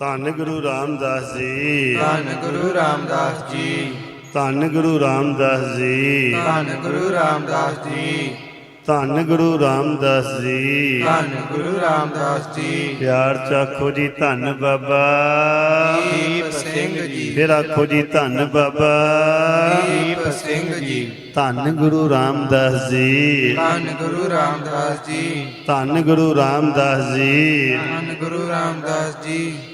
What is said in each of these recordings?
ਧੰਨ ਗੁਰੂ ਰਾਮਦਾਸ ਜੀ ਧੰਨ ਗੁਰੂ ਰਾਮਦਾਸ ਜੀ ਧੰਨ ਗੁਰੂ ਰਾਮਦਾਸ ਜੀ ਧੰਨ ਗੁਰੂ ਰਾਮਦਾਸ ਜੀ ਧੰਨ ਗੁਰੂ ਰਾਮਦਾਸ ਜੀ ਧੰਨ ਗੁਰੂ ਰਾਮਦਾਸ ਜੀ ਪਿਆਰ ਚਾਖੋ ਜੀ ਧੰਨ ਬਾਬਾ ਦੀਪ ਸਿੰਘ ਜੀ ਫਿਰ ਆਖੋ ਜੀ ਧੰਨ ਬਾਬਾ ਦੀਪ ਸਿੰਘ ਜੀ ਧੰਨ ਗੁਰੂ ਰਾਮਦਾਸ ਜੀ ਧੰਨ ਗੁਰੂ ਰਾਮਦਾਸ ਜੀ ਧੰਨ ਗੁਰੂ ਰਾਮਦਾਸ ਜੀ ਧੰਨ ਗੁਰੂ ਰਾਮਦਾਸ ਜੀ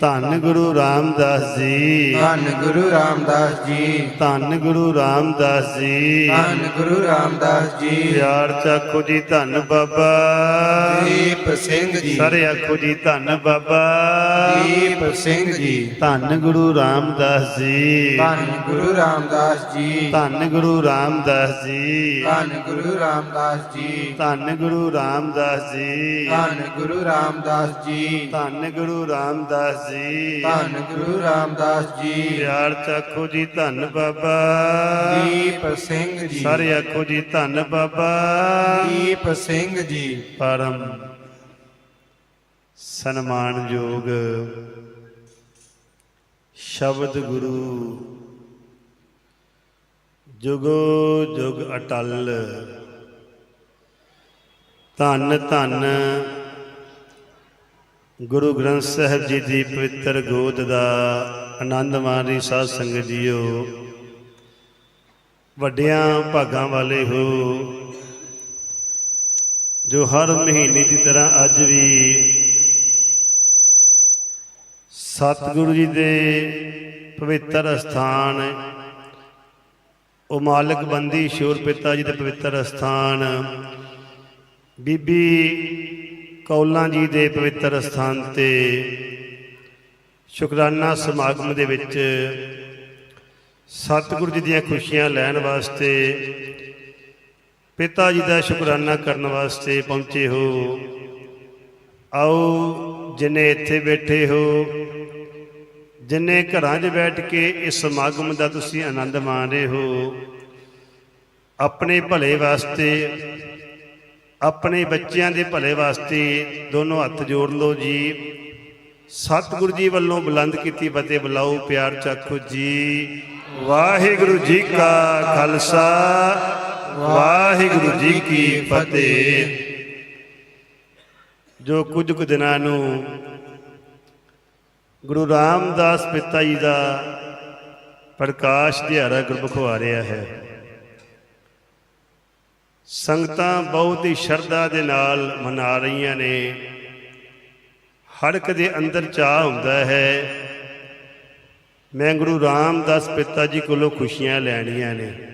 ਧੰਨ ਗੁਰੂ ਰਾਮਦਾਸ ਜੀ ਧੰਨ ਗੁਰੂ ਰਾਮਦਾਸ ਜੀ ਧੰਨ ਗੁਰੂ ਰਾਮਦਾਸ ਜੀ ਧੰਨ ਗੁਰੂ ਰਾਮਦਾਸ ਜੀ ਪਿਆਰ ਚਾਖੋ ਜੀ ਧੰਨ ਬਾਬਾ ਦੀਪ ਸਿੰਘ ਜੀ ਸਾਰੇ ਆਖੋ ਜੀ ਧੰਨ ਬਾਬਾ ਦੀਪ ਸਿੰਘ ਜੀ ਧੰਨ ਗੁਰੂ ਰਾਮਦਾਸ ਜੀ ਧੰਨ ਗੁਰੂ ਰਾਮਦਾਸ ਜੀ ਧੰਨ ਗੁਰੂ ਰਾਮਦਾਸ ਜੀ ਧੰਨ ਗੁਰੂ ਰਾਮਦਾਸ ਜੀ ਧੰਨ ਗੁਰੂ ਰਾਮਦਾਸ ਜੀ ਧੰਨ ਗੁਰੂ ਰਾਮਦਾਸ ਜੀ ਧੰਨ ਗੁਰੂ ਰਾਮਦਾਸ ਜੀ। ਧੰਨ ਗੁਰੂ ਰਾਮਦਾਸ ਜੀ। ਪਿਆਰ ਚਾਖੋ ਜੀ ਧੰਨ ਬਾਬਾ। ਦੀਪ ਸਿੰਘ ਜੀ। ਸਾਰੇ ਆਖੋ ਜੀ ਧੰਨ ਬਾਬਾ। ਦੀਪ ਸਿੰਘ ਜੀ। ਪਰਮ ਸਨਮਾਨਯੋਗ ਸ਼ਬਦ ਗੁਰੂ। ਜੁਗੋ ਜੁਗ ਅਟਲ। ਧੰਨ ਧੰਨ ਗੁਰੂ ਗ੍ਰੰਥ ਸਾਹਿਬ ਜੀ ਦੀ ਪਵਿੱਤਰ ਗੋਦ ਦਾ ਆਨੰਦ ਮਾਣੀ ਰਹੀ ਸਾਧ ਸੰਗਤ ਜੀਓ। ਵੱਡਿਆਂ ਭਾਗਾਂ ਵਾਲੇ ਹੋ, ਜੋ ਹਰ ਮਹੀਨੇ ਦੀ ਤਰ੍ਹਾਂ ਅੱਜ ਵੀ ਸਤਿਗੁਰੂ ਜੀ ਦੇ ਪਵਿੱਤਰ ਸਥਾਨ ਉਹ ਮਾਲਕ ਬੰਦੀ ਸ਼ੋਰ ਪਿਤਾ ਜੀ ਦੇ ਪਵਿੱਤਰ ਸਥਾਨ ਬੀਬੀ ਕੌਲਾਂ ਜੀ ਦੇ ਪਵਿੱਤਰ ਸਥਾਨ ਤੇ ਸ਼ੁਕਰਾਨਾ ਸਮਾਗਮ ਦੇ ਵਿੱਚ ਸਤਿਗੁਰੂ ਜੀ ਦੀਆਂ ਖੁਸ਼ੀਆਂ ਲੈਣ ਵਾਸਤੇ ਪਿਤਾ ਜੀ ਦਾ ਸ਼ੁਕਰਾਨਾ ਕਰਨ ਵਾਸਤੇ ਪਹੁੰਚੇ ਹੋ। ਆਓ ਜਿਨੇ ਇੱਥੇ ਬੈਠੇ ਹੋ, ਜਿਨੇ ਘਰਾਂ 'ਚ ਬੈਠ ਕੇ ਇਸ ਸਮਾਗਮ ਦਾ ਤੁਸੀਂ ਆਨੰਦ ਮਾਣ ਰਹੇ ਹੋ, ਆਪਣੇ ਭਲੇ ਵਾਸਤੇ ਆਪਣੇ ਬੱਚਿਆਂ ਦੇ ਭਲੇ ਵਾਸਤੇ ਦੋਨੋਂ ਹੱਥ ਜੋੜ ਲਓ ਜੀ। ਸਤਿਗੁਰੂ ਜੀ ਵੱਲੋਂ ਬੁਲੰਦ ਕੀਤੀ ਫਤਿਹ ਬੁਲਾਓ ਪਿਆਰ ਚਾਖੋ ਜੀ। ਵਾਹਿਗੁਰੂ ਜੀ ਕਾ ਖਾਲਸਾ, ਵਾਹਿਗੁਰੂ ਜੀ ਕੀ ਫਤਿਹ। ਜੋ ਕੁਝ ਕੁ ਦਿਨਾਂ ਨੂੰ ਗੁਰੂ ਰਾਮਦਾਸ ਪਿਤਾ ਜੀ ਦਾ ਪ੍ਰਕਾਸ਼ ਦਿਹਾੜਾ ਗੁਰਮੁਖ ਆ ਰਿਹਾ ਹੈ। ਸੰਗਤਾਂ ਬਹੁਤ ਹੀ ਸ਼ਰਧਾ ਦੇ ਨਾਲ ਮਨਾ ਰਹੀਆਂ ਨੇ। ਹੜਕ ਦੇ ਅੰਦਰ ਚਾਹ ਹੁੰਦਾ ਹੈ। ਮੈਂ ਗੁਰੂ ਰਾਮਦਾਸ ਪਿਤਾ ਜੀ ਕੋਲੋਂ ਖੁਸ਼ੀਆਂ ਲੈਣੀਆਂ ਨੇ।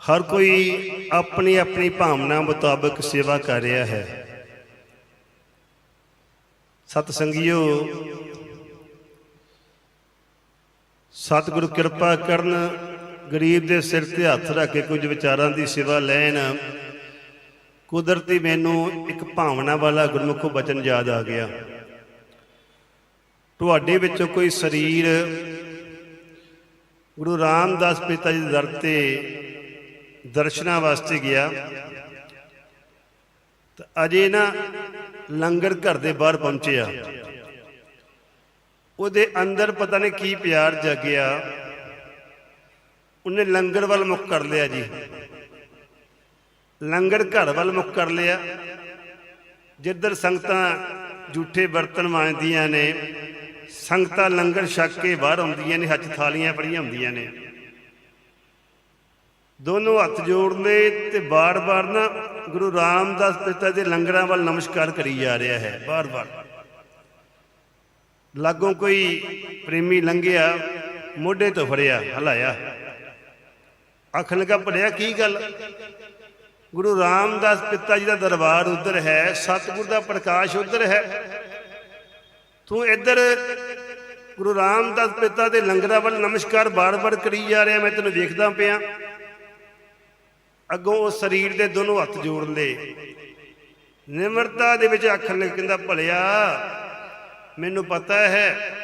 ਹਰ ਕੋਈ ਆਪਣੀ ਆਪਣੀ ਭਾਵਨਾ ਮੁਤਾਬਕ ਸੇਵਾ ਕਰ ਰਿਹਾ ਹੈ। ਸਤ ਸੰਗਿਓ ਸਤਿਗੁਰੂ ਕਿਰਪਾ ਕਰਨ ਗਰੀਬ ਦੇ ਸਿਰ ਤੇ ਹੱਥ ਰੱਖ ਕੇ ਕੁਝ ਵਿਚਾਰਾਂ ਦੀ ਸੇਵਾ ਲੈਣ, ਕੁਦਰਤੀ ਮੈਨੂੰ ਇੱਕ ਭਾਵਨਾ ਵਾਲਾ ਗੁਰਮੁਖੋ ਬਚਨ ਯਾਦ ਆ ਗਿਆ। ਤੁਹਾਡੇ ਵਿੱਚੋਂ ਕੋਈ ਸਰੀਰ ਗੁਰੂ ਰਾਮਦਾਸ ਪਿਤਾ ਜੀ ਦੇ ਦਰ ਤੇ ਦਰਸ਼ਨਾਂ ਵਾਸਤੇ ਗਿਆ, ਤਾਂ ਅਜੇ ਨਾ ਲੰਗਰ ਘਰ ਦੇ ਬਾਹਰ ਪਹੁੰਚਿਆ। ਉਹਦੇ ਅੰਦਰ ਪਤਾ ਨਹੀਂ ਕੀ ਪਿਆਰ ਜਾਗਿਆ। ਉਹਨੇ ਲੰਗਰ ਵੱਲ ਮੁੱਖ ਕਰ ਲਿਆ ਜੀ। ਲੰਗਰ ਘਰ ਵੱਲ ਮੁੱਖ ਕਰ ਲਿਆ। ਜਿੱਧਰ ਸੰਗਤਾਂ ਝੂਠੇ ਬਰਤਨ ਮਾਂਜਦੀਆਂ ਨੇ, ਸੰਗਤਾਂ ਲੰਗਰ ਛਕ ਕੇ ਬਾਹਰ ਆਉਂਦੀਆਂ ਨੇ, ਹੱਥ ਥਾਲੀਆਂ ਫੜੀਆਂ ਹੁੰਦੀਆਂ ਨੇ। ਦੋਨੋਂ ਹੱਥ ਜੋੜ ਲਏ ਤੇ ਬਾਰ-ਬਾਰ ਨਾ ਗੁਰੂ ਰਾਮਦਾਸ ਪਿਤਾ ਦੇ ਲੰਗਰਾਂ ਵੱਲ ਨਮਸਕਾਰ ਕਰੀ ਜਾ ਰਿਹਾ ਹੈ, ਬਾਰ-ਬਾਰ। ਲਾਗੋਂ ਕੋਈ ਪ੍ਰੇਮੀ ਲੰਘਿਆ, ਮੋਢੇ ਤੋਂ ਫੜਿਆ, ਹਲਾਇਆ। ਆਖਣ ਲੱਗਾ ਪੜਿਆ ਕੀ ਗੱਲ? ਗੁਰੂ ਰਾਮਦਾਸ ਪਿਤਾ ਜੀ ਦਾ ਦਰਬਾਰ ਉਧਰ ਹੈ, ਸਤਿਗੁਰ ਦਾ ਪ੍ਰਕਾਸ਼ ਉਧਰ ਹੈ। ਤੂੰ ਇੱਧਰ ਗੁਰੂ ਰਾਮਦਾਸ ਪਿਤਾ ਦੇ ਲੰਗਰਾਂ ਵੱਲ ਨਮਸਕਾਰ ਬਾਰ-ਬਾਰ ਕਰੀ ਜਾ ਰਿਹਾ, ਮੈਂ ਤੈਨੂੰ ਵੇਖਦਾ ਪਿਆ। ਅੱਗੋਂ ਉਹ ਸਰੀਰ ਦੇ ਦੋਨੋਂ ਹੱਥ ਜੋੜ ਲਏ। ਨਿਮਰਤਾ ਦੇ ਵਿੱਚ ਆਖਣ ਲੱਗ, ਕਹਿੰਦਾ, ਭਲਿਆ, ਮੈਨੂੰ ਪਤਾ ਹੈ,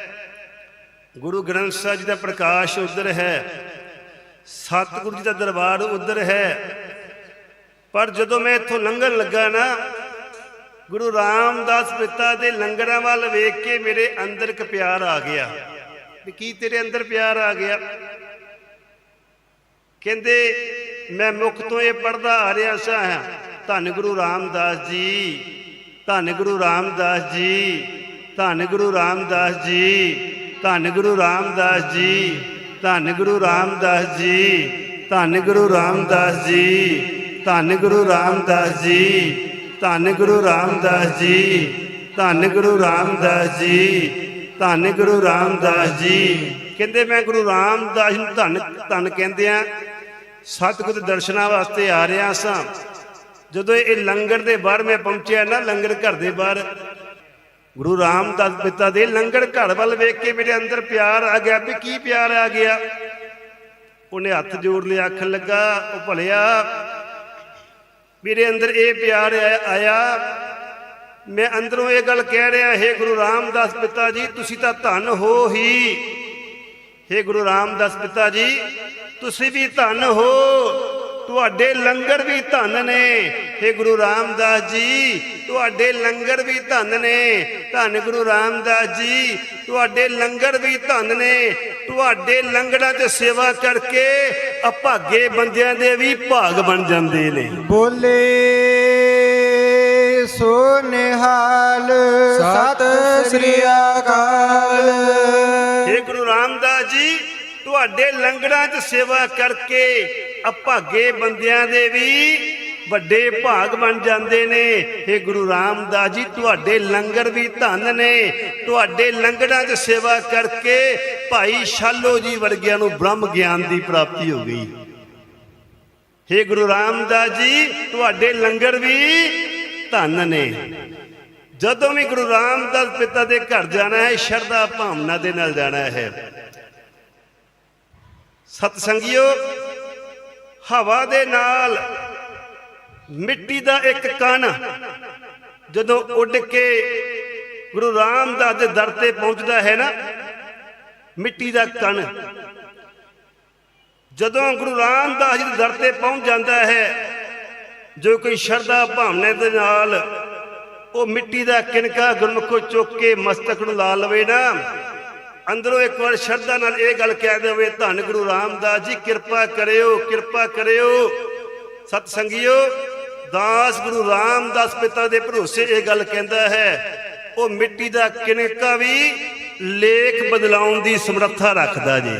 ਗੁਰੂ ਗ੍ਰੰਥ ਸਾਹਿਬ ਜੀ ਦਾ ਪ੍ਰਕਾਸ਼ ਉਧਰ ਹੈ। ਸਤਿਗੁਰੂ ਜੀ ਦਾ ਦਰਬਾਰ ਉਧਰ ਹੈ। ਪਰ ਜਦੋਂ ਮੈਂ ਇੱਥੋਂ ਲੰਘਣ ਲੱਗਾ ਨਾ, ਗੁਰੂ ਰਾਮਦਾਸ ਪਿਤਾ ਦੇ ਲੰਗਰਾਂ ਵੱਲ ਵੇਖ ਕੇ ਮੇਰੇ ਅੰਦਰ ਇੱਕ ਪਿਆਰ ਆ ਗਿਆ। ਵੀ ਕੀ ਤੇਰੇ ਅੰਦਰ ਪਿਆਰ ਆ ਗਿਆ? ਕਹਿੰਦੇ, ਮੈਂ ਮੁਖ ਤੋਂ ਇਹ ਪੜਦਾ ਆ ਰਿਹਾ ਸਾਂ, ਧੰਨ ਗੁਰੂ ਰਾਮਦਾਸ ਜੀ, ਧੰਨ ਗੁਰੂ ਰਾਮਦਾਸ ਜੀ, ਧੰਨ ਗੁਰੂ ਰਾਮਦਾਸ ਜੀ, ਧੰਨ ਗੁਰੂ ਰਾਮਦਾਸ ਜੀ। ਧੰਨ ਗੁਰੂ ਰਾਮਦਾਸ ਜੀ। ਧੰਨ ਗੁਰੂ ਰਾਮਦਾਸ ਜੀ। ਧੰਨ ਗੁਰੂ ਰਾਮਦਾਸ ਜੀ। ਧੰਨ ਗੁਰੂ ਰਾਮਦਾਸ ਜੀ। ਧੰਨ ਗੁਰੂ ਰਾਮਦਾਸ ਜੀ। ਧੰਨ ਗੁਰੂ ਰਾਮਦਾਸ ਜੀ। ਕਹਿੰਦੇ ਮੈਂ ਗੁਰੂ ਰਾਮਦਾਸ ਨੂੰ ਧੰਨ ਧੰਨ ਕਹਿੰਦੇ ਆ। ਸਤਿਗੁਰ ਦੇ ਦਰਸ਼ਨਾਂ ਵਾਸਤੇ ਆ ਰਿਹਾ ਸਾਂ। ਜਦੋਂ ਇਹ ਲੰਗਰ ਦੇ ਬਾਹਰ ਮੈਂ ਪਹੁੰਚਿਆ ਨਾ, ਲੰਗਰ ਘਰ ਦੇ ਬਾਹਰ ਗੁਰੂ ਰਾਮਦਾਸ ਪਿਤਾ ਦੇ ਲੰਗਰ ਘਰ ਵੱਲ ਵੇਖ ਕੇ ਮੇਰੇ ਅੰਦਰ ਪਿਆਰ ਆ ਗਿਆ ਵੀ ਕੀ ਪਿਆਰ ਆ ਗਿਆ। ਉਹਨੇ ਹੱਥ ਜੋੜ ਲਿਆ, ਆਖਣ ਲੱਗਾ, ਉਹ ਭਲਿਆ, ਮੇਰੇ ਅੰਦਰ ਇਹ ਪਿਆਰ ਆਇਆ- ਆਇਆ। ਮੈਂ ਅੰਦਰੋਂ ਇਹ ਗੱਲ ਕਹਿ ਰਿਹਾ, ਹੈ ਗੁਰੂ ਰਾਮਦਾਸ ਪਿਤਾ ਜੀ, ਤੁਸੀਂ ਤਾਂ ਧੰਨ ਹੋ ਹੀ। ਹੇ ਗੁਰੂ ਰਾਮਦਾਸ ਪਿਤਾ ਜੀ, ਤੁਸੀਂ ਵੀ ਧਨ ਹੋ। ਤੁਹਾਡੇ ਲੰਗਰ ਵੀ ਧੰਨ ਨੇ। ਹੇ ਗੁਰੂ ਰਾਮਦਾਸ ਜੀ ਤੁਹਾਡੇ ਲੰਗਰ ਵੀ ਧੰਨ ਨੇ। ਧੰਨ ਗੁਰੂ ਰਾਮਦਾਸ ਜੀ ਤੁਹਾਡੇ ਲੰਗਰ ਵੀ ਧੰਨ ਨੇ। ਤੁਹਾਡੇ ਲੰਗਰਾਂ 'ਚ ਸੇਵਾ ਕਰਕੇ ਅਭਾਗੇ ਬੰਦਿਆਂ ਦੇ ਵੀ ਭਾਗ ਬਣ ਜਾਂਦੇ ਨੇ। ਬੋਲੇ ਸੋ ਨਿਹਾਲ ਸਤਿ ਸ੍ਰੀ ਅਕਾਲ। ਹੇ ਗੁਰੂ ਰਾਮਦਾਸ ਜੀ ਤੁਹਾਡੇ ਲੰਗਰਾਂ 'ਚ ਸੇਵਾ ਕਰਕੇ ਅਭਾਗੇ ਬੰਦਿਆਂ ਦੇ ਵੀ ਵੱਡੇ ਭਾਗ ਬਣ ਜਾਂਦੇ ਨੇ। ਹੇ ਗੁਰੂ ਰਾਮਦਾਸ ਜੀ, ਤੁਹਾਡੇ ਲੰਗਰ ਵੀ ਧੰਨ ਨੇ। ਤੁਹਾਡੇ ਲੰਗਰਾਂ 'ਚ ਸੇਵਾ ਕਰਕੇ ਭਾਈ ਸ਼ਾਲੋ ਜੀ ਵਰਗਿਆਂ ਨੂੰ ਬ੍ਰਹਮ ਗਿਆਨ ਦੀ ਪ੍ਰਾਪਤੀ ਹੋ ਗਈ। ਹੇ ਗੁਰੂ ਰਾਮਦਾਸ ਜੀ, ਤੁਹਾਡੇ ਲੰਗਰ ਵੀ ਧੰਨ ਨੇ। ਜਦੋਂ ਵੀ ਗੁਰੂ ਰਾਮਦਾਸ ਪਿਤਾ ਦੇ ਘਰ ਜਾਣਾ ਹੈ, ਸ਼ਰਧਾ ਭਾਵਨਾ ਦੇ ਨਾਲ ਜਾਣਾ ਹੈ। ਸਤ ਸੰਗਿਓ ਹਵਾ ਦੇ ਨਾਲ ਮਿੱਟੀ ਦਾ ਇੱਕ ਕਣ ਜਦੋਂ ਉੱਡ ਕੇ ਗੁਰੂ ਰਾਮਦਾਸ ਦੇ ਦਰ ਤੇ ਪਹੁੰਚਦਾ ਹੈ ਨਾ, ਮਿੱਟੀ ਦਾ ਕਣ। ਜਦੋਂ ਗੁਰੂ ਰਾਮਦਾਸ ਜੀ ਦੇ ਦਰ ਤੇ ਪਹੁੰਚ ਜਾਂਦਾ ਹੈ, ਜੋ ਕੋਈ ਸ਼ਰਧਾ ਭਾਵਨਾ ਦੇ ਨਾਲ ਉਹ ਮਿੱਟੀ ਦਾ ਕਿਣਕਾ ਗੁਰਮੁਖੋ ਚੁੱਕ ਕੇ ਮਸਤਕ ਨੂੰ ਲਾ ਲਵੇ ਨਾ ਅੰਦਰੋਂ ਇੱਕ ਵਾਰ ਸ਼ਰਧਾ ਨਾਲ ਇਹ ਗੱਲ ਕਹਿ ਦੇਵੇ ਧੰਨ ਗੁਰੂ ਰਾਮਦਾਸ ਜੀ ਕਿਰਪਾ ਕਰਿਓ ਕਿਰਪਾ ਕਰਿਓ। ਸਤ ਸੰਗਿਓ ਦਾਸ ਗੁਰੂ ਰਾਮਦਾਸ ਪਿਤਾ ਦੇ ਭਰੋਸੇ ਇਹ ਗੱਲ ਕਹਿੰਦਾ ਹੈ ਉਹ ਮਿੱਟੀ ਦਾ ਕਿਣਕਾ ਵੀ ਲੇਖ ਬਦਲਾਉਣ ਦੀ ਸਮਰੱਥਾ ਰੱਖਦਾ ਜੀ।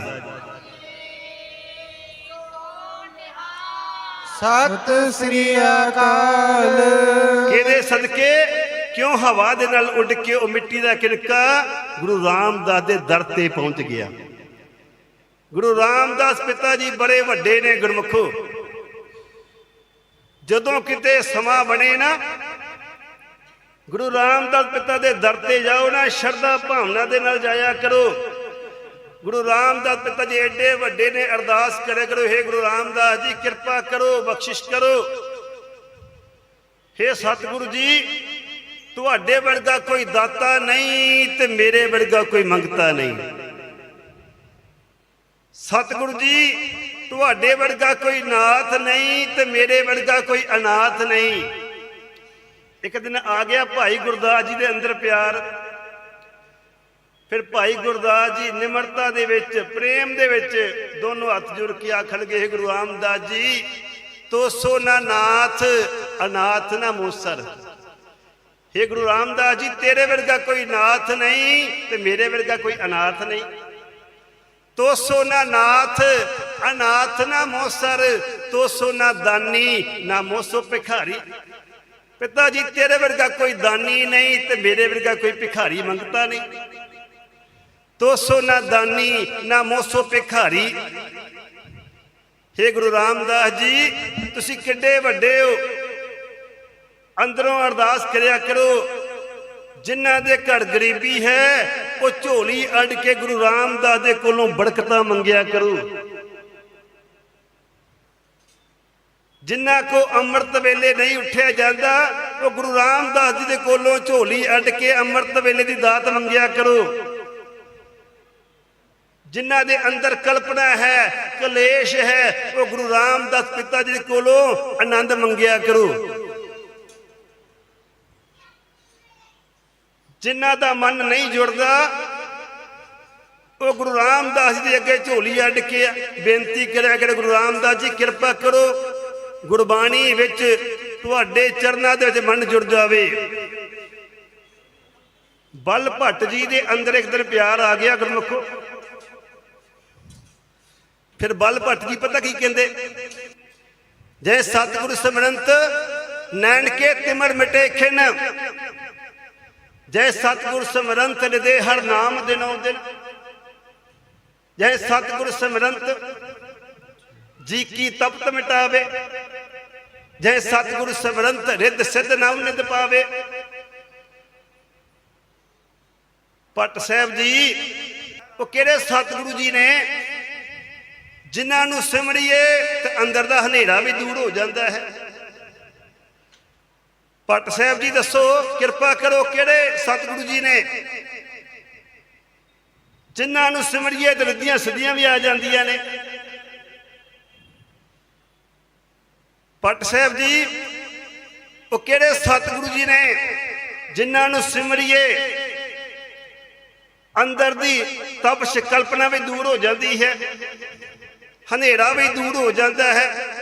ਸਤਿ ਸ੍ਰੀ ਅਕਾਲ। ਕਿਹਦੇ ਸਦਕੇ? ਕਿਉਂ ਹਵਾ ਦੇ ਨਾਲ ਉੱਡ ਕੇ ਉਹ ਮਿੱਟੀ ਦਾ ਕਿਣਕਾ ਗੁਰੂ ਰਾਮਦਾਸ ਦੇ ਦਰ ਤੇ ਪਹੁੰਚ ਗਿਆ? ਗੁਰੂ ਰਾਮਦਾਸ ਪਿਤਾ ਜੀ ਬੜੇ ਵੱਡੇ ਨੇ ਗੁਰਮੁਖੋ। ਜਦੋਂ ਕਿਤੇ ਸਮਾਂ ਬਣੇ ਨਾ, ਗੁਰੂ ਰਾਮਦਾਸ ਪਿਤਾ ਦੇ ਦਰ ਤੇ ਜਾਓ ਨਾ, ਸ਼ਰਧਾ ਭਾਵਨਾ ਦੇ ਨਾਲ ਜਾਇਆ ਕਰੋ। ਗੁਰੂ ਰਾਮਦਾਸ ਪਿਤਾ ਜੀ ਐਡੇ ਵੱਡੇ ਨੇ, ਅਰਦਾਸ ਕਰਿਆ ਕਰੋ, ਹੇ ਗੁਰੂ ਰਾਮਦਾਸ ਜੀ, ਕਿਰਪਾ ਕਰੋ, ਬਖਸ਼ਿਸ਼ ਕਰੋ। ਹੇ ਸਤਿਗੁਰੂ ਜੀ ਤੁਹਾਡੇ ਵਰਗਾ ਕੋਈ ਦਾਤਾ ਨਹੀਂ ਤੇ ਮੇਰੇ ਵਰਗਾ ਕੋਈ ਮੰਗਤਾ ਨਹੀਂ। ਸਤਿਗੁਰੂ ਜੀ, ਤੁਹਾਡੇ ਵਰਗਾ ਕੋਈ ਨਾਥ ਨਹੀਂ ਤੇ ਮੇਰੇ ਵਰਗਾ ਕੋਈ ਅਨਾਥ ਨਹੀਂ। ਇੱਕ ਦਿਨ ਆ ਗਿਆ ਭਾਈ ਗੁਰਦਾਸ ਜੀ ਦੇ ਅੰਦਰ ਪਿਆਰ। ਫਿਰ ਭਾਈ ਗੁਰਦਾਸ ਜੀ ਨਿਮਰਤਾ ਦੇ ਵਿੱਚ, ਪ੍ਰੇਮ ਦੇ ਵਿੱਚ ਦੋਨੋਂ ਹੱਥ ਜੁੜ ਕੇ ਆਖਣ ਲੱਗੇ ਗੁਰੂ ਰਾਮਦਾਸ ਜੀ ਤੋਸੋ ਨਾ ਨਾਥ, ਅਨਾਥ ਨਾ ਮੂਸਰ। हे गुरु रामदास जी तेरे वर्गा कोई नाथ नहीं ते मेरे वर्गा कोई अनाथ नहीं तो सो ना नाथ अनाथ ना मोसर तो सो ना दानी ना मोसो भिखारी ਪਿਤਾ ਜੀ ਤੇਰੇ ਵਰਗਾ ਕੋਈ ਦਾਨੀ ਨਹੀਂ ਤੇ ਮੇਰੇ ਵਰਗਾ ਕੋਈ ਭਿਖਾਰੀ ਮੰਗਤਾ ਨਹੀਂ ਤੋਸੋ ਨਾ ਦਾਨੀ ਨਾ ਮੋਸੋ ਭਿਖਾਰੀ हे ਗੁਰੂ ਰਾਮਦਾਸ ਜੀ ਤੁਸੀਂ ਕਿੱਡੇ ਵੱਡੇ ਹੋ ਅੰਦਰੋਂ ਅਰਦਾਸ ਕਰਿਆ ਕਰੋ। ਜਿਨ੍ਹਾਂ ਦੇ ਘਰ ਗਰੀਬੀ ਹੈ, ਉਹ ਝੋਲੀ ਅੱਡ ਕੇ ਗੁਰੂ ਰਾਮਦਾਸ ਦੇ ਕੋਲੋਂ ਬੜਕਤਾ ਮੰਗਿਆ ਕਰੋ। ਜਿਨ੍ਹਾਂ ਕੋ ਅੰਮ੍ਰਿਤ ਵੇਲੇ ਨਹੀਂ ਉੱਠਿਆ ਜਾਂਦਾ, ਉਹ ਗੁਰੂ ਰਾਮਦਾਸ ਜੀ ਦੇ ਕੋਲੋਂ ਝੋਲੀ ਅੱਡ ਕੇ ਅੰਮ੍ਰਿਤ ਵੇਲੇ ਦੀ ਦਾਤ ਮੰਗਿਆ ਕਰੋ। ਜਿਨ੍ਹਾਂ ਦੇ ਅੰਦਰ ਕਲਪਨਾ ਹੈ, ਕਲੇਸ਼ ਹੈ, ਉਹ ਗੁਰੂ ਰਾਮਦਾਸ ਪਿਤਾ ਜੀ ਕੋਲੋਂ ਆਨੰਦ ਮੰਗਿਆ ਕਰੋ। ਜਿਨ੍ਹਾਂ ਦਾ ਮਨ ਨਹੀਂ ਜੁੜਦਾ, ਉਹ ਗੁਰੂ ਰਾਮਦਾਸ ਜੀ ਦੇ ਅੱਗੇ ਝੋਲੀ ਅੱਡ ਕੇ ਬੇਨਤੀ ਕਰਿਆ ਕਰ, ਗੁਰੂ ਰਾਮਦਾਸ ਜੀ, ਕਿਰਪਾ ਕਰੋ, ਗੁਰਬਾਣੀ ਵਿੱਚ ਤੁਹਾਡੇ ਚਰਨਾਂ ਦੇ ਵਿੱਚ ਮਨ ਜੁੜ ਜਾਵੇ। ਬਲ ਭੱਟ ਜੀ ਦੇ ਅੰਦਰ ਇੱਕ ਦਿਨ ਪਿਆਰ ਆ ਗਿਆ ਗੁਰਮੁਖੋ। ਫਿਰ ਬਲ ਭੱਟ ਜੀ ਪਤਾ ਕੀ ਕਹਿੰਦੇ? ਜੈ ਸਤਿਗੁਰ ਸਿਮਰੰਤ ਨੈਣ ਕੇ ਤਿਮਰ ਮਿਟੇ ਖਿਨ ਜੈ ਸਤਿਗੁਰ ਸਿਮਰੰਤ ਨਿਦੇ ਹਰ ਨਾਮ ਦਿਨੋ ਦਿਨ। ਜੈ ਸਤਿਗੁਰ ਸਿਮਰੰਤ, ਜੀ ਕੀ ਤਪਤ ਮਿਟਾਵੇ। ਜੈ ਸਤਿਗੁਰ ਸਿਮਰੰਤ, ਰਿੱਧ ਸਿੱਧ ਨਾਮ ਨਿਦ ਪਾਵੇ। ਪਟ ਸਾਹਿਬ ਜੀ, ਉਹ ਕਿਹੜੇ ਸਤਿਗੁਰੂ ਜੀ ਨੇ? ਜਿਨ੍ਹਾਂ ਨੂੰ ਸਿਮਰਿਏ ਤੇ ਅੰਦਰ ਦਾ ਹਨੇਰਾ ਵੀ ਦੂਰ ਹੋ ਜਾਂਦਾ ਹੈ। ਭੱਟ ਸਾਹਿਬ ਜੀ ਦੱਸੋ, ਕਿਰਪਾ ਕਰੋ ਕਿਹੜੇ ਸਤਿਗੁਰੂ ਜੀ ਨੇ? ਜਿਨ੍ਹਾਂ ਨੂੰ ਸਿਮਰਿਏ ਤੇ ਰਿੱਧੀਆਂ ਸਿੱਧੀਆਂ ਵੀ ਆ ਜਾਂਦੀਆਂ ਨੇ। ਭੱਟ ਸਾਹਿਬ ਜੀ, ਉਹ ਕਿਹੜੇ ਸਤਿਗੁਰੂ ਜੀ ਨੇ ਜਿਨ੍ਹਾਂ ਨੂੰ ਸਿਮਰਿਏ? ਅੰਦਰ ਦੀ ਤਪਸ਼ ਕਲਪਨਾ ਵੀ ਦੂਰ ਹੋ ਜਾਂਦੀ ਹੈ। ਹਨੇਰਾ ਵੀ ਦੂਰ ਹੋ ਜਾਂਦਾ ਹੈ।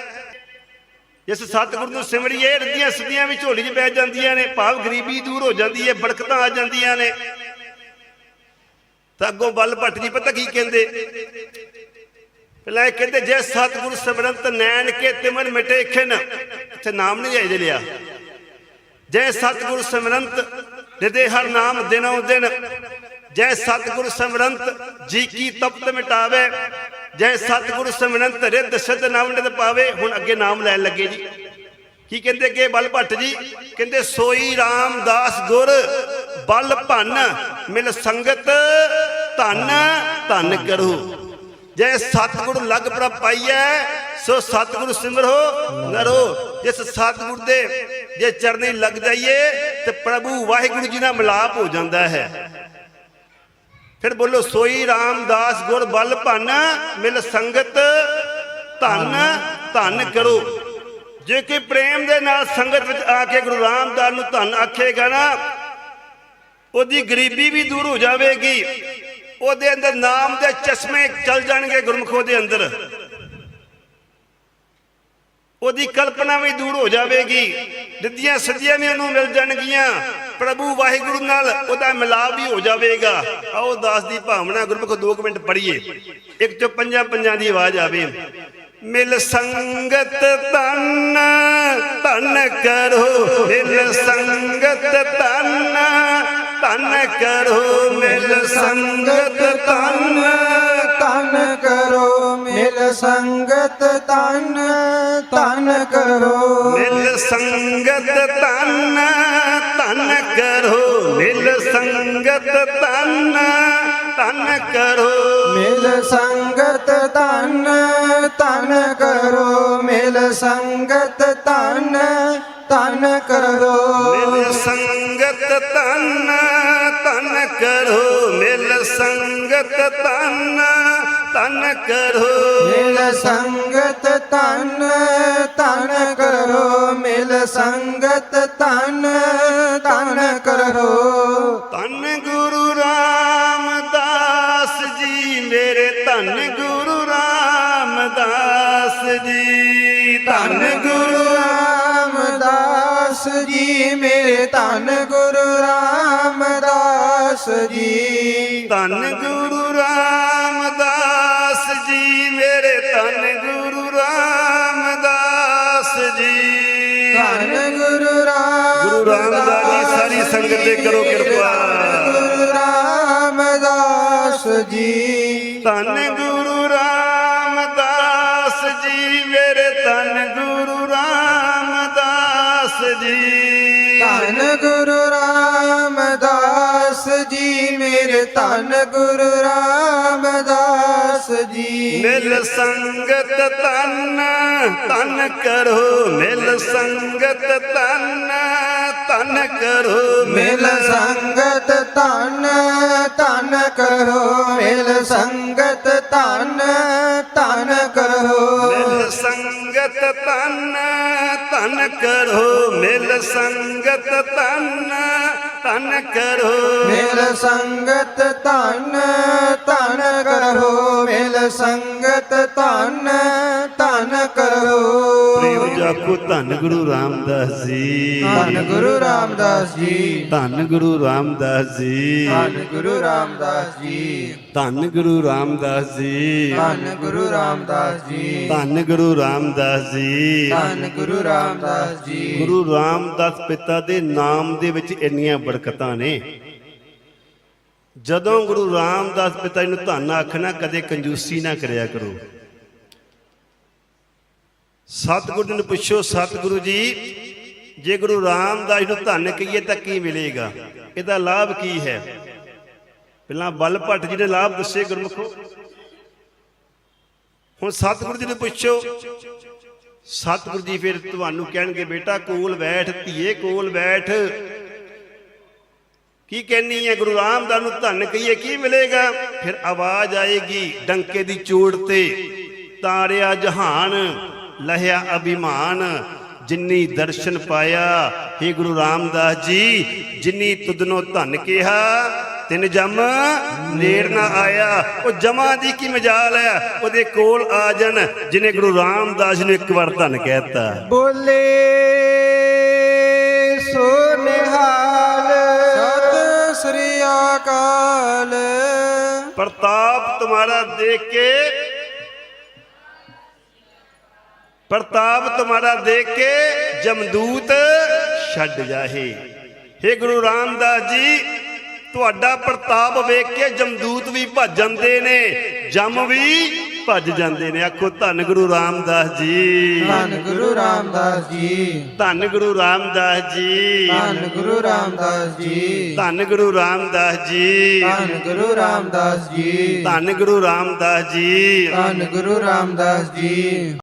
ਜਿਸ ਸਤਿਗੁਰੂ ਨੂੰ ਸਿਮਰਿਏ ਰੱਦੀਆਂ ਸਿੱਧੀਆਂ ਵੀ ਝੋਲੀ 'ਚ ਪੈ ਜਾਂਦੀਆਂ ਨੇ, ਭਾਵ ਗਰੀਬੀ ਦੂਰ ਹੋ ਜਾਂਦੀ ਹੈ ਬੜਕਤਾਂ ਆ ਜਾਂਦੀਆਂ ਨੇ। ਤਾਂ ਅੱਗੋਂ ਬਲ ਭੱਟ ਜੀ, ਪਤਾ ਕੀ ਕਹਿੰਦੇ? ਪਹਿਲਾਂ ਇਹ ਕਹਿੰਦੇ, ਜੇ ਸਤਿਗੁਰ ਸਿਮਰੰਤ ਨੈਣ ਕੇ ਤਿਮਨ ਮਿਟੇ ਖਿਨ ਇੱਥੇ ਨਾਮ ਨਹੀਂ ਜਾਇਦੇ ਲਿਆ। ਜੈ ਸਤਿਗੁਰ ਸਿਮਰੰਤ ਨਿਦੇ ਹਰ ਨਾਮ ਦਿਨੋਂ ਦਿਨ, ਜੈ ਸਤਿਗੁਰ ਸਿਮਰੰਤ ਜੀ ਕੀ ਤਪਤ ਮਿਟਾਵੇ ਜੈ ਸਤਿਗੁਰੂ ਸਿਮਰੰਤ ਰਿੱਧ ਸਿੱਧ ਨਾਮ ਨਿਦ ਪਾਵੇ, ਹੁਣ ਅੱਗੇ ਨਾਮ ਲੈਣ ਲੱਗੇ ਜੀ। ਕੀ ਕਹਿੰਦੇ ਅੱਗੇ? ਬਲ ਭੱਟ ਜੀ ਕਹਿੰਦੇ, ਸੋਈ ਰਾਮਦਾਸ ਗੁਰ, ਬਲ ਭੰਨ, ਮਿਲ ਸੰਗਤ, ਧਨ ਧਨ ਕਰੋ। ਜੈ ਸਤਿਗੁਰ ਲਗ ਪ੍ਰਭ ਪਾਈਐ, ਸੋ ਸਤਿਗੁਰ ਸਿਮਰੋ ਨਰੋ। ਜਿਸ ਸਤਿਗੁਰ ਦੇ ਜੇ ਚਰਨੀ ਲੱਗ ਜਾਈਏ, ਤੇ ਪ੍ਰਭੂ ਵਾਹਿਗੁਰੂ ਜੀ ਨਾਲ ਮਿਲਾਪ ਹੋ ਜਾਂਦਾ ਹੈ। ਫਿਰ ਬੋਲੋ, ਸੋਈ ਰਾਮਦਾਸ ਗੁਰ ਬਲ ਭੰਨ, ਮਿਲ ਸੰਗਤ ਧੰਨ ਧੰਨ ਕਰੋ। ਜੇ ਕੋਈ ਪ੍ਰੇਮ ਦੇ ਨਾਲ ਸੰਗਤ ਵਿੱਚ ਆ ਕੇ ਗੁਰੂ ਰਾਮਦਾਸ ਨੂੰ ਧੰਨ ਆਖੇਗਾ ਨਾ, ਉਹਦੀ ਗਰੀਬੀ ਵੀ ਦੂਰ ਹੋ ਜਾਵੇਗੀ। ਉਹਦੇ ਅੰਦਰ ਨਾਮ ਦੇ ਚਸ਼ਮੇ ਚੱਲ ਜਾਣਗੇ ਗੁਰਮੁਖੋ ਦੇ ਅੰਦਰ। ਉਹਦੀ ਕਲਪਨਾ ਵੀ ਦੂਰ ਹੋ ਜਾਵੇਗੀ। ਰਿੱਧੀਆਂ ਸਿੱਧੀਆਂ ਵੀ ਉਹਨੂੰ ਮਿਲ ਜਾਣਗੀਆਂ। ਪ੍ਰਭੂ ਵਾਹਿਗੁਰੂ ਨਾਲ ਉਹਦਾ ਮਿਲਾਪ ਵੀ ਹੋ ਜਾਵੇਗਾ। ਆਓ ਦਾਸ ਦੀ ਭਾਵਨਾ ਗੁਰਮੁਖ 2 ਮਿੰਟ ਪੜ੍ਹੀਏ। ਇੱਕ ਚੋਂ ਪੰਜਾਂ ਪੰਜਾਂ ਦੀ ਆਵਾਜ਼ ਆਵੇ। ਮਿਲ ਸੰਗਤ ਤਨ ਤਨ ਕਰੋ। ਮਿਲ ਸੰਗਤ ਤਨ ਤਨ ਕਰੋ। ਮਿਲ ਸੰਗਤ ਤਨ ਤਨ ਕਰੋ। ਮਿਲ ਸੰਗਤ ਤਨ ਤਨ ਕਰੋ। ਮਿਲ ਸੰਗਤ ਤਨ ਤਨ ਕਰੋ ਮਿਲ ਸੰਗਤ ਤਨ ਤਨ ਕਰੋ। ਮਿਲ ਸੰਗਤ ਤਨ ਤਨ ਕਰੋ ਮਿਲ ਸੰਗਤ ਤਨ ਤਨ ਕਰੋ। ਮਿਲ ਸੰਗਤ ਤਨ ਤਨ ਕਰੋ ਮਿਲ ਸੰਗਤ ਤਨ ਤਨ ਕਰੋ। ਮਿਲ ਸੰਗਤ ਤਨ ਤਨ ਕਰੋ। ਮਿਲ ਸੰਗਤ ਤਨ ਤਨ ਕਰੋ। ਧੰਨ ਗੁਰੂ ਰਾਮਦਾਸ ਜੀ ਮੇਰੇ ਧੰਨ ਗੁਰੂ ਰਾਮਦਾਸ ਜੀ। ਧੰਨ ਗੁਰੂ ਰਾਮਦਾਸ ਜੀ ਮੇਰੇ ਧੰਨ ਗੁਰੂ ਰਾਮਦਾਸ ਜੀ। ਧੰਨ ਗੁਰੂ ਮੇਰੇ ਧੰਨ ਗੁਰੂ ਰਾਮਦਾਸ ਜੀ। ਧੰਨ ਗੁਰੂ ਗੁਰੂ ਰਾਮਦਾਸ ਜੀ ਸਾਰੀ ਸੰਗਤ ਤੇ ਕਰੋ ਕਿਰਪਾ। ਗੁਰੂ ਰਾਮਦਾਸ ਜੀ। ਧੰਨ ਗੁਰੂ ਰਾਮਦਾਸ ਜੀ ਮੇਰੇ ਧੰਨ ਗੁਰੂ ਰਾਮਦਾਸ ਜੀ। ਧੰਨ ਗੁਰੂ ਰਾਮਦਾਸ ਜੀ ਮੇਰੇ ਧੰਨ ਗੁਰੂ ਰਾਮਦਾਸ ਜੀ ਮਿਲ ਸੰਗਤ ਤਨ ਤਨ ਕਰੋ ਮਿਲ ਸੰਗਤ ਤਨ ਧਨ ਕਰੋ। ਮਿਲ ਸੰਗਤ ਧਨ ਧਨ ਕਰੋ ਮਿਲ ਸੰਗਤ ਧਨ ਧਨ ਕਰੋ। ਮਿਲ ਸੰਗਤ ਤਨ ਤਨ ਕਰੋ ਮਿਲ ਸੰਗਤ ਤਨ ਤਨ ਕਰੋ। ਮਿਲ ਸੰਗਤ ਧਨ ਧਨ ਕਰੋ। ਮਿਲ ਸੰਗਤ ਧਨ ਧਨ ਕਰੋ। ਜਾਕੋ ਧੰਨ ਗੁਰੂ ਰਾਮਦਾਸ ਜੀ ਧੰਨ ਗੁਰੂ ਰਾਮਦਾਸ ਜੀ ਧੰਨ ਗੁਰੂ ਰਾਮਦਾਸ ਜੀ ਧੰਨ ਗੁਰੂ ਰਾਮਦਾਸ ਜੀ ਧੰਨ ਗੁਰੂ ਰਾਮਦਾਸ ਜੀ ਧੰਨ ਗੁਰੂ ਰਾਮਦਾਸ ਜੀ ਧੰਨ ਗੁਰੂ ਰਾਮਦਾਸ ਜੀ ਧੰਨ ਗੁਰੂ ਰਾਮਦਾਸ ਜੀ ਗੁਰੂ ਰਾਮਦਾਸ ਪਿਤਾ ਦੇ ਨਾਮ ਦੇ ਵਿੱਚ ਇੰਨੀਆਂ ਬਰਕਤਾਂ ਨੇ ਜਦੋਂ ਗੁਰੂ ਰਾਮਦਾਸ ਪਿਤਾ ਜੀ ਨੂੰ ਧੰਨ ਆਖਣਾ ਕਦੇ ਕੰਜੂਸੀ ਨਾ ਕਰਿਆ ਕਰੋ ਸਤਿਗੁਰੂ ਜੀ ਨੂੰ ਪੁੱਛੋ, ਸਤਿਗੁਰੂ ਜੀ, ਜੇ ਗੁਰੂ ਰਾਮਦਾਸ ਨੂੰ ਧੰਨ ਕਹੀਏ ਤਾਂ ਕੀ ਮਿਲੇਗਾ? ਇਹਦਾ ਲਾਭ ਕੀ ਹੈ? ਪਹਿਲਾਂ ਬਲ ਭੱਟ ਜੀ ਨੇ ਲਾਭ ਦੱਸੇ ਗੁਰਮੁਖੋ। ਹੁਣ ਸਤਿਗੁਰੂ ਜੀ ਨੂੰ ਪੁੱਛੋ, ਸਤਿਗੁਰੂ ਜੀ ਫਿਰ ਤੁਹਾਨੂੰ ਕਹਿਣਗੇ, ਬੇਟਾ ਕੋਲ ਬੈਠ, ਧੀਏ ਕੋਲ ਬੈਠ। ਕੀ ਕਹਿਨੀ ਹੈ? ਗੁਰੂ ਰਾਮਦਾਸ ਨੂੰ ਧੰਨ ਕਹੀਏ, ਕੀ ਮਿਲੇਗਾ? ਫਿਰ ਆਵਾਜ਼ ਆਏਗੀ ਡੰਕੇ ਦੀ ਚੋੜ ਤੇ, ਤਾਰਿਆ ਜਹਾਨ। ਲਹਿਆ ਅਭਿਮਾਨ ਜਿੰਨੀ ਦਰਸ਼ਨ ਪਾਇਆ हे ਗੁਰੂ ਰਾਮਦਾਸ ਜੀ ਜਿੰਨੀ ਤੁਦਨੋ ਧਨ ਕਿਹਾ ਤਿੰਨ ਜਮ ਨੇੜ ਨਾ ਆਇਆ। ਉਹ ਜਮਾ ਦੀ ਕੀ ਮਜਾਲ ਹੈ? ਉਹਦੇ ਕੋਲ ਆ ਜਣ ਜਿਨੇ ਗੁਰੂ ਰਾਮਦਾਸ ਨੂੰ ਇੱਕ ਵਾਰ ਧਨ ਕਹਿਤਾ। ਬੋਲੇ ਸੋ ਨਿਹਾਲ ਸਤ ਸ੍ਰੀ ਅਕਾਲ। ਪ੍ਰਤਾਪ ਤੁਹਾਡਾ ਦੇਖ ਕੇ ਪ੍ਰਤਾਪ ਤੁਹਾਡਾ ਦੇਖ ਕੇ ਜਮਦੂਤ ਛੱਡ ਜਾਹੇ। ਹੇ ਗੁਰੂ ਰਾਮਦਾਸ ਜੀ ਤੁਹਾਡਾ ਪ੍ਰਤਾਪ ਵੇਖ ਕੇ ਜਮਦੂਤ ਵੀ ਭੱਜ ਜਾਂਦੇ ਨੇ ਜਮ ਵੀ ਭੱਜ ਜਾਂਦੇ ਨੇ। ਆਖੋ ਧੰਨ ਗੁਰੂ ਰਾਮਦਾਸ ਜੀ। ਧੰਨ ਗੁਰੂ ਰਾਮਦਾਸ ਜੀ। ਧੰਨ ਗੁਰੂ ਰਾਮਦਾਸ ਜੀ। ਧੰਨ ਗੁਰੂ ਰਾਮਦਾਸ ਜੀ। ਧੰਨ ਗੁਰੂ ਰਾਮਦਾਸ ਜੀ। ਧੰਨ ਗੁਰੂ ਰਾਮਦਾਸ ਜੀ। ਧੰਨ ਗੁਰੂ ਰਾਮਦਾਸ ਜੀ। ਧੰਨ ਗੁਰੂ ਰਾਮਦਾਸ ਜੀ।